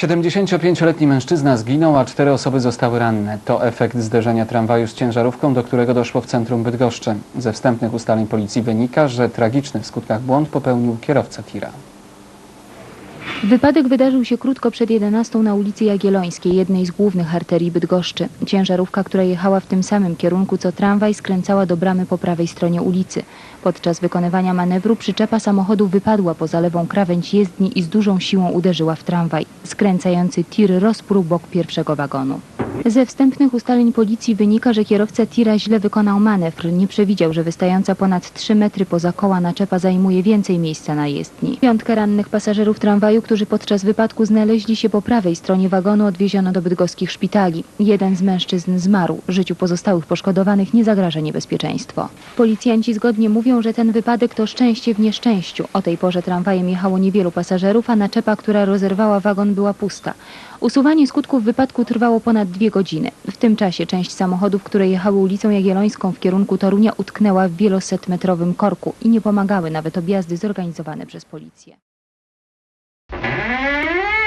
75-letni mężczyzna zginął, a cztery osoby zostały ranne. To efekt zderzenia tramwaju z ciężarówką, do którego doszło w centrum Bydgoszczy. Ze wstępnych ustaleń policji wynika, że tragiczny w skutkach błąd popełnił kierowca tira. Wypadek wydarzył się krótko przed 11 na ulicy Jagiellońskiej, jednej z głównych arterii Bydgoszczy. Ciężarówka, która jechała w tym samym kierunku co tramwaj, skręcała do bramy po prawej stronie ulicy. Podczas wykonywania manewru przyczepa samochodu wypadła poza lewą krawędź jezdni i z dużą siłą uderzyła w tramwaj. Skręcający tir rozprół bok pierwszego wagonu. Ze wstępnych ustaleń policji wynika, że kierowca tira źle wykonał manewr. Nie przewidział, że wystająca ponad 3 metry poza koła naczepa zajmuje więcej miejsca na jezdni. Piątkę rannych pasażerów tramwaju, którzy podczas wypadku znaleźli się po prawej stronie wagonu, odwieziono do bydgoskich szpitali. Jeden z mężczyzn zmarł. Życiu pozostałych poszkodowanych nie zagraża niebezpieczeństwo. Policjanci zgodnie mówią, że ten wypadek to szczęście w nieszczęściu. O tej porze tramwajem jechało niewielu pasażerów, a naczepa, która rozerwała wagon, była pusta. Usuwanie skutków wypadku trwało ponad dwie godziny. W tym czasie część samochodów, które jechały ulicą Jagiellońską w kierunku Torunia utknęła w wielosetmetrowym korku i nie pomagały nawet objazdy zorganizowane przez policję. Música